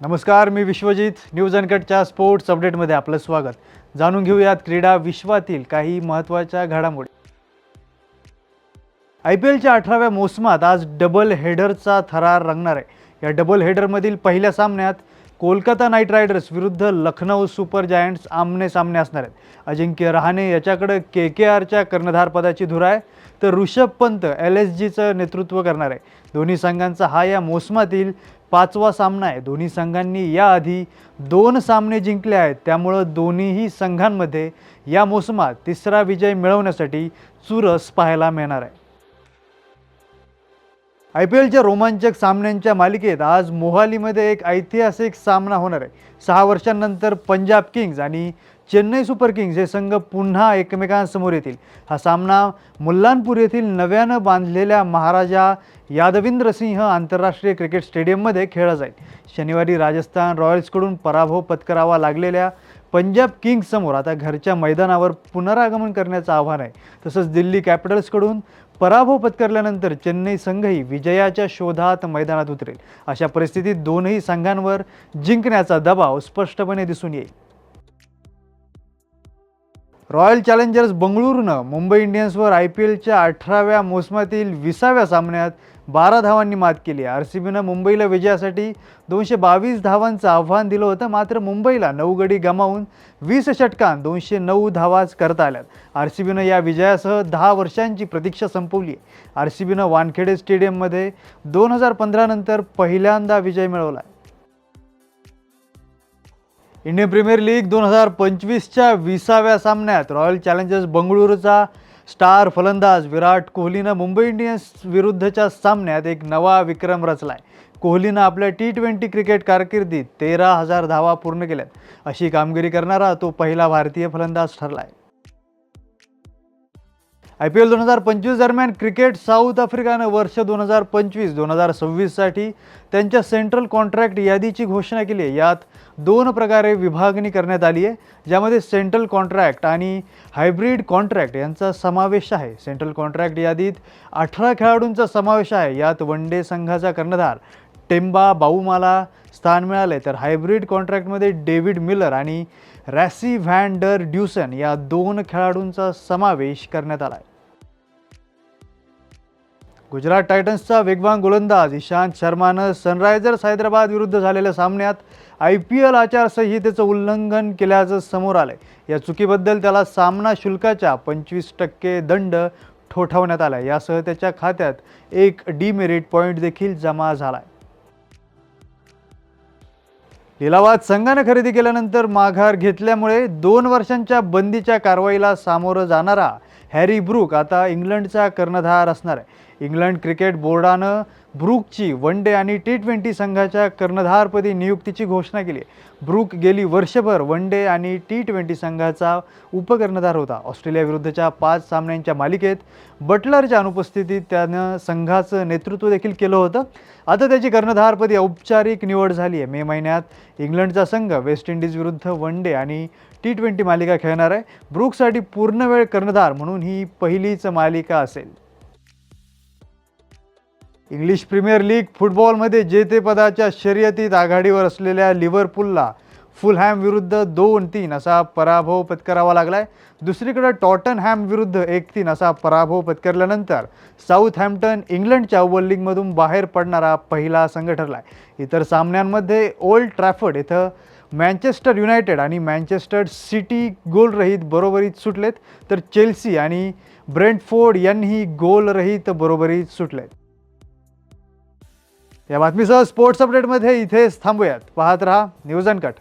नमस्कार मी विश्वजित. न्यूज अनकटच्या स्पोर्ट्स अपडेटमध्ये आपलं स्वागत. जाणून घेऊयात क्रीडा विश्वातील काही महत्त्वाच्या घडामोडी. आय पी एलच्या अठराव्या मोसमात आज डबल हेडरचा थरार रंगणार आहे. या डबल हेडरमधील पहिल्या सामन्यात कोलकाता नाईट रायडर्स विरुद्ध लखनौ सुपर जायंट्स आमने सामने असणार आहेत. अजिंक्य रहाणे याच्याकडे के के आरच्या कर्णधारपदाची धुरा आहे तर ऋषभ पंत एल एस जीचं नेतृत्व करणार आहे. दोन्ही संघांचा हा या मोसमातील पाचवा सामना आहे. दोन्ही संघांनी याआधी दोन सामने जिंकले आहेत. त्यामुळं दोन्हीही संघांमध्ये या मोसमात तिसरा विजय मिळवण्यासाठी चुरस पाहायला मिळणार आहे. आय पी एलच्या रोमांचक सामन्यांच्या मालिकेत आज मोहालीमध्ये एक ऐतिहासिक सामना होणार आहे. सहा वर्षांनंतर पंजाब किंग्ज आणि चेन्नई सुपर किंग्ज हे संघ पुन्हा एकमेकांसमोर येतील. हा सामना मुल्लानपूर येथील नव्यानं बांधलेल्या महाराजा यादविंद्र सिंह आंतरराष्ट्रीय क्रिकेट स्टेडियममध्ये खेळला जाईल. शनिवारी राजस्थान रॉयल्सकडून पराभव पत्करावा लागलेल्या पंजाब किंग्जसमोर आता घरच्या मैदानावर पुनरागमन करण्याचं आव्हान आहे. तसंच दिल्ली कॅपिटल्सकडून पराभव पत्करल्यानंतर चेन्नई संघही विजयाच्या शोधात मैदानात उतरेल. अशा परिस्थितीत दोनही संघांवर जिंकण्याचा दबाव स्पष्टपणे दिसून येईल. रॉयल चॅलेंजर्स बंगळुरूनं मुंबई इंडियन्सवर आय पी एलच्या अठराव्या मोसमातील विसाव्या सामन्यात बारा धावांनी मात केली. आर सी बीनं मुंबईला विजयासाठी दोनशे बावीस धावांचं आव्हान दिलं होतं मात्र मुंबईला नऊ गडी गमावून वीस षटकांत दोनशे नऊ धावाच करता आल्यात. आर सी बीनं या विजयासह दहा वर्षांची प्रतीक्षा संपवली. आहे आर सी बीनं वानखेडे स्टेडियममध्ये दोन हजार पंधरानंतर पहिल्यांदा विजय मिळवला. आहे इंडियन प्रीमियर लीग दोन हजार पंचवीसच्या विसाव्या सामन्यात रॉयल चॅलेंजर्स बंगळुरूचा स्टार फलंदाज विराट कोहलीनं मुंबई इंडियन्स विरुद्धच्या सामन्यात एक नवा विक्रम रचला आहे कोहलीनं आपल्या टी ट्वेंटी क्रिकेट कारकिर्दीत तेरा हजार धावा पूर्ण केल्यात. अशी कामगिरी करणारा तो पहिला भारतीय फलंदाज ठरला आहे आय पी एल दोन हजार पंचवीस दरम्यान क्रिकेट साऊथ आफ्रिकानं वर्ष दोन हजार पंचवीस दोन हजार सव्वीससाठी त्यांच्या सेंट्रल कॉन्ट्रॅक्ट यादीची घोषणा केली आहे. यात दोन प्रकारे विभागणी करण्यात आली आहे ज्यामध्ये सेंट्रल कॉन्ट्रॅक्ट आणि हायब्रिड कॉन्ट्रॅक्ट यांचा समावेश आहे. सेंट्रल कॉन्ट्रॅक्ट यादीत अठरा खेळाडूंचा समावेश आहे. यात वन डे संघाचा कर्णधार टेम्बा बाऊमाला स्थान मिळाले तर हायब्रिड कॉन्ट्रॅक्टमध्ये डेव्हिड मिलर आणि रॅसी व्हॅन डर ड्युसन या दोन खेळाडूंचा समावेश करण्यात आला आहे गुजरात टायटन्सचा वेगवान गोलंदाज इशांत शर्मानं सनरायझर्स हैदराबाद विरुद्ध झालेल्या सामन्यात आय पी एल आचारसंहितेचं उल्लंघन केल्याचं समोर आलं आहे या चुकीबद्दल त्याला सामना शुल्काच्या पंचवीस टक्के दंड ठोठावण्यात आला यासह त्याच्या खात्यात एक डीमेरिट पॉईंट देखील जमा झाला आहे लिलावात संघानं खरेदी केल्यानंतर माघार घेतल्यामुळे दोन वर्षांच्या बंदीच्या कारवाईला सामोरं जाणारा हॅरी ब्रूक आता इंग्लंडचा कर्णधार असणार आहे. इंग्लंड क्रिकेट बोर्डानं ब्रूकची वन डे आणि टी ट्वेंटी संघाच्या कर्णधारपदी नियुक्तीची घोषणा केली. आहे ब्रूक गेली वर्षभर वन डे आणि टी ट्वेंटी संघाचा उपकर्णधार होता. ऑस्ट्रेलियाविरुद्धच्या पाच सामन्यांच्या मालिकेत बटलरच्या अनुपस्थितीत त्यानं संघाचं नेतृत्व देखील केलं होतं. आता त्याची कर्णधारपदी औपचारिक निवड झाली आहे. मे महिन्यात इंग्लंडचा संघ वेस्ट इंडिजविरुद्ध वन डे आणि टी ट्वेंटी मालिका खेळणार आहे. ब्रूकसाठी पूर्णवेळ कर्णधार म्हणून ही पहिलीच मालिका असेल. इंग्लिश प्रीमियर लीग फुटबॉलमध्ये जेतेपदाच्या शर्यतीत आघाडीवर असलेल्या लिव्हरपूलला फुलहॅम विरुद्ध दोन तीन असा पराभव पत्करावा लागलाय. दुसरीकडे टॉटन हॅम विरुद्ध एक तीन असा पराभव पत्करल्यानंतर साऊथ हॅम्प्टन इंग्लंडच्या अव्वल लीगमधून बाहेर पडणारा पहिला संघ ठरलाय. इतर सामन्यांमध्ये ओल्ड ट्रॅफर्ड इथं मँचेस्टर युनायटेड आणि मँचेस्टर सिटी गोलरहित बरोबरीत सुटलेत तर चेल्सी आणि ब्रेंटफोर्ड यांनीही गोलरहित बरोबरीत सुटलेत. या बातमीसह स्पोर्ट्स अपडेटमध्ये इथेच थांबूयात. पाहत रहा न्यूज अँड कट